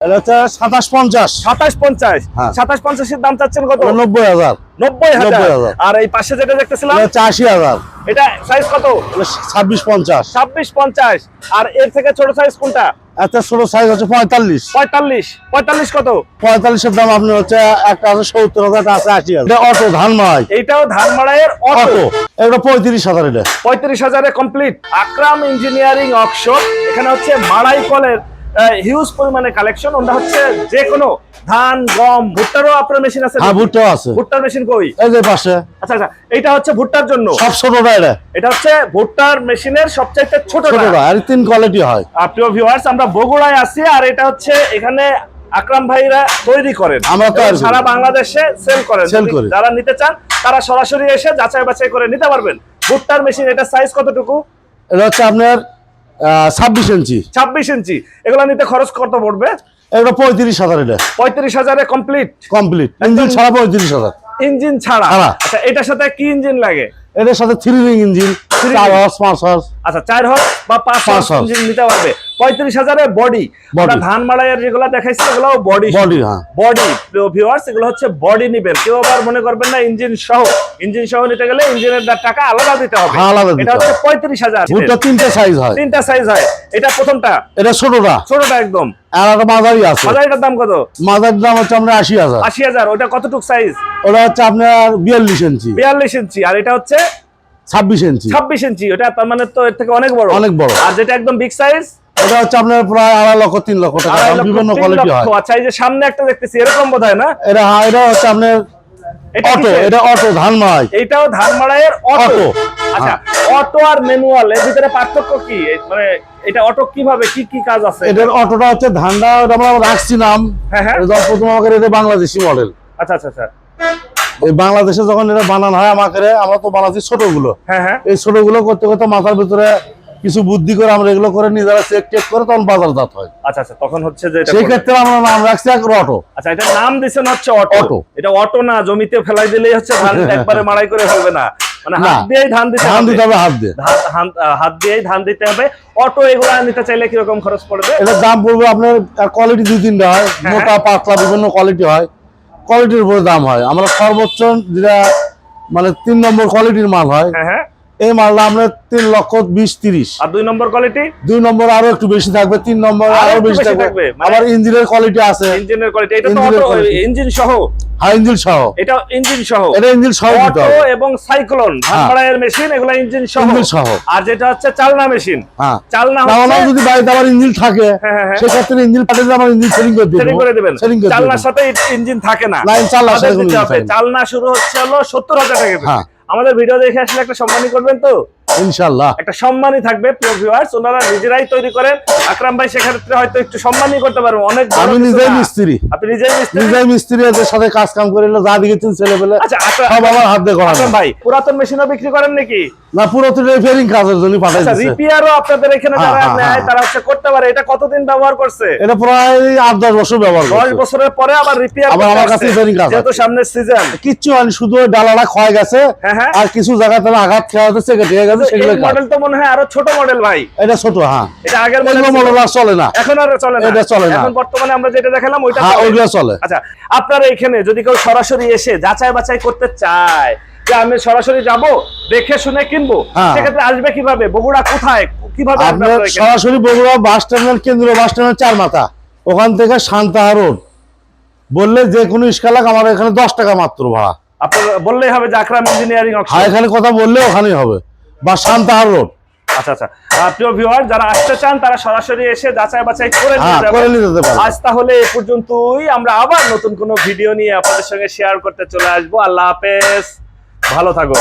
সাতাশ পঞ্চাশ। সাতাশ পঞ্চাশ। হ্যাঁ। সাতাশ পঞ্চাশের দাম চাচ্ছেন কত? নব্বই হাজার। নব্বই হাজার। আর এই পাশে যেটা দেখতেছিলাম আশি হাজার। এটা সাইজ কত? ছাব্বিশ পঞ্চাশ। ছাব্বিশ পঞ্চাশ। আর এর থেকে ছোট সাইজ কোনটা? ছোট সাইজ হচ্ছে পঁয়তাল্লিশ। পঁয়তাল্লিশ। পঁয়তাল্লিশ কত? পঁয়তাল্লিশের দাম আপনার হচ্ছে একটা আছে সত্তর হাজার আছে আশি হাজার। অটো ধান মাই এইটাও ধানমাড়াইয়ের অটো অটো এটা পঁয়ত্রিশ হাজার এটা। পঁয়ত্রিশ হাজারে কমপ্লিট আকরাম ইঞ্জিনিয়ারিং ওয়ার্কশপ এখানে হচ্ছে মাড়াই কলের হিউজ পরিমাণে কালেকশন ওটা হচ্ছে যে কোনো ধান গম ভুট্টারও আপনার মেশিন আছে। হ্যাঁ ভুট্টা আছে। ভুট্টার মেশিন কই? এই যে পাশে। আচ্ছা আচ্ছা এটা হচ্ছে ভুট্টার জন্য। সব ছোটটা এটা? এটা হচ্ছে ভুট্টার মেশিনের সবচাইতে ছোটটা আর তিন কোয়ালিটি হয়। আর প্রিয় ভিউয়ার্স আমরা বগুড়ায় আছি আর এটা হচ্ছে এখানে আকরাম ভাইরা তৈরি করেন। আমরা করি। সারা বাংলাদেশে সেল করেন। যারা নিতে চান তারা সরাসরি এসে যাচাই বাছাই করে নিতে পারবেন। ভুট্টার মেশিন এটা সাইজ কতটুকু? এটা হচ্ছে আপনার ছাব্বিশ ইঞ্চি। ছাব্বিশ ইঞ্চি। এগুলো নিতে খরচ কত পড়বে? এগুলো পঁয়ত্রিশ হাজার এটা। পঁয়ত্রিশ হাজারে কমপ্লিট কমপ্লিট ইঞ্জিন ছাড়া পঁয়ত্রিশ হাজার। ইঞ্জিন ছাড়া। আচ্ছা এটার সাথে কি ইঞ্জিন লাগে? এটার সাথে থ্রি রিং ইঞ্জিন চার হর্স পাঁচ হর্স আচ্ছা চার হর্স বা পাঁচ। ইঞ্জিন নিতে পারবে। পঁয়ত্রিশ হাজারে বডি ধান মাড়াইয়ের যেগুলো দেখাইছে এগুলো বডি বডি হ্যাঁ। বডি ভিউয়ার্স এগুলো হচ্ছে বডি নিবেন। কেউ আবার মনে করবেন না ইঞ্জিন সহ। ইঞ্জিন সহ নিতে গেলে ইঞ্জিনের টাকা আলাদা দিতে হবে। হ্যাঁ, আলাদা এটা হচ্ছে পঁয়ত্রিশ হাজার। তিনটে সাইজ হয়। তিনটা সাইজ হয়। এটা প্রথমটা। এটা ছোটটা। ছোটটা একদম। আর একটা মাঝারি আছে। হাজারটার দাম কত? মাঝারির দাম হচ্ছে আপনার আশি হাজার। আশি হাজার। ওটা কতটুক সাইজ ওটা হচ্ছে আপনার বিয়াল্লিশ ইঞ্চি। বিয়াল্লিশ ইঞ্চি। আর এটা হচ্ছে ছাব্বিশ ইঞ্চি। ছাব্বিশ ইঞ্চি ওটা তার মানে তো এর থেকে অনেক বড়। অনেক বড়। আর যেটা একদম বিগ সাইজ এটা হচ্ছে আপনার প্রায় আড়াই লক্ষ তিন লক্ষ টাকা বিভিন্ন কোয়ালিটি হয়। আচ্ছা এই যে সামনে একটা দেখতেছি এরকম বোধ হয় না? এটা হ্যাঁ এটা হচ্ছে আপনার অটো এটা অটো ধান মাই এইটাও ধান মাড়াইয়ের অটো। আচ্ছা অটো আর ম্যানুয়াল এর ভিতরে পার্থক্য কি? মানে এটা অটো কীভাবে কি কি কাজ আছে? এটার অটোটা হচ্ছে ধানটা আমরা রাখছি নাম। হ্যাঁ হ্যাঁ। প্রথম আমাকে এটা বাংলাদেশি মডেল আচ্ছা আচ্ছা আচ্ছা। এই বাংলাদেশে যখন এটা বানানো হয় আমাকে আমরা তো বানাচ্ছি ছোটগুলো। হ্যাঁ হ্যাঁ। এই ছোটগুলো করতে করতে মাথার ভিতরে কিছু বুদ্ধি করে আমরা এগুলো করে নিজেরা চেক টেক করে তখন বাজারজাত হয়। আচ্ছা আচ্ছা তখন হচ্ছে যে সেই ক্ষেত্রে আমরা নাম রাখছি এক অটো। আচ্ছা এটা নাম দিছেন হচ্ছে অটো। অটো। এটা অটো না জমিতে ফেলাই দিলেই হচ্ছে ধান একবারে মাড়াই করে ফেলবে না। মানে হাত দিয়েই ধান দিতে ধান হবে। দিতে হবে হাত দিয়ে। হাত হাত ধান দিতে হবে। অটো এগুলা নিতে চাইলে কীরকম খরচ পড়বে? দাম পড়বে আপনার কোয়ালিটি দুই তিনটা হয়। হ্যাঁ। মোটা পাতলা বিভিন্ন কোয়ালিটি হয়। কোয়ালিটির উপরে দাম হয়। আমরা সর্বোচ্চ যেটা মানে তিন নম্বর কোয়ালিটির মাল হয়। হ্যাঁ হ্যাঁ। এই মালটা আমরা তিন লক্ষ বিশ তিরিশ। আর দুই নম্বর কোয়ালিটি দুই নম্বর আরও একটু বেশি থাকবে তিন নম্বর আরও বেশি থাকবে। মানে- আবার ইঞ্জিনের কোয়ালিটি আছে। ইঞ্জিনের কোয়ালিটি এটা তো। ইঞ্জিন সহ। হাই ইঞ্জিন সহ। এটা ইঞ্জিন সহ। এটা ইঞ্জিন সহ অটো এবং সাইক্লোন হ্যাঁ। মেশিন এগুলা ইঞ্জিন সহ। ইঞ্জিন সহ। আর যেটা হচ্ছে চালনা মেশিন হ্যাঁ। চালনা হচ্ছে যদি বাড়িতে আবার ইঞ্জিন থাকে হ্যাঁ, হ্যাঁ, হ্যাঁ। সেক্ষেত্রে ইঞ্জিন পাঠিয়ে আমার ইঞ্জিন সেটিং করে দিবেন করে দিবেন। সেটিং করে চালনার দিবেন সাথে ইঞ্জিন থাকে না। না, চালনার সাথে ইঞ্জিন থাকে না। চালনা শুরু হচ্ছে হলো সত্তর হাজার টাকা হ্যাঁ। আমাদের ভিডিও দেখে আসলে একটা সম্মানই করবেন তো? ইনশাল্লাহ একটা সম্মানই থাকবে প্রিয় ভিউয়ার্স ওনারা নিজেরাই তৈরি করেন। আকরাম ভাই সেক্ষেত্রে হয়তো একটু সম্মানই করতে পারব। অনেক আমি নিজেই মিস্ত্রি। আপনি নিজেই মিস্ত্রি? নিজেই মিস্ত্রি এদের সাথে কাজ কাম করে যা ছেলে পেলে আচ্ছা সব আমার হাত দিয়ে করা আকরাম ভাই পুরাতন মেশিনও বিক্রি করেন নাকি? না পুরো তো রিপেয়ারিং কাজের জন্য পাঠাই আচ্ছা রিপেয়ারও আপনাদের এখানে হ্যাঁ, যারা হ্যাঁ, নেয় হ্যাঁ। তারা হচ্ছে করতে পারে। এটা কতদিন ব্যবহার করছে? এটা প্রায় আট দশ বছর ব্যবহার করছে। বছরের পরে আবার রিপেয়ার আবার আমার কাছে repairing কাজ যেহেতু। সামনের সিজন কিচ্ছু হয়নি শুধু ডালাটা ক্ষয় গেছে। আর কিছু জায়গায় তাহলে আঘাত খেয়ে হচ্ছে কেটে গেছে। এই সেগুলো মডেল তো মনে হয় আরও ছোট মডেল ভাই। এটা ছোট হ্যাঁ। এটা আগের মডেল আর চলে না। এখন আর চলে না। এটা চলে না। এখন বর্তমানে আমরা যেটা দেখালাম ওইটা হ্যাঁ ওইগুলো চলে। আচ্ছা আপনারা এখানে যদি কেউ সরাসরি এসে যাচাই বাছাই করতে চায় যে আমি সরাসরি যাব দেখে শুনে কিনবো হ্যাঁ। সেক্ষেত্রে আসবে কীভাবে? বগুড়া কোথায়? কীভাবে সরাসরি বগুড়া বাস টার্মিনাল কেন্দ্রীয় বাস টার্মিনাল চার মাথা ওখান থেকে সান্তাহা রোড বললে যে কোনো ইস্কালাক আমার এখানে দশ টাকা মাত্র ভাড়া। আপনারা বললেই হবে যে আকরাম ইঞ্জিনিয়ারিং এখানে কথা বললে ওখানেই হবে। বা শান্তাহার রোড। আচ্ছা আচ্ছা। আহ, প্রিয় ভিউয়ার যারা আসতে চান তারা সরাসরি এসে যাচাই বাছাই করে নিয়ে হ্যাঁ যেতে আজ তাহলে এ পর্যন্তই। আমরা আবার নতুন কোনো ভিডিও নিয়ে আপনাদের সঙ্গে শেয়ার করতে চলে আসব। আল্লাহ হাফেজ। ভালো থাকুন।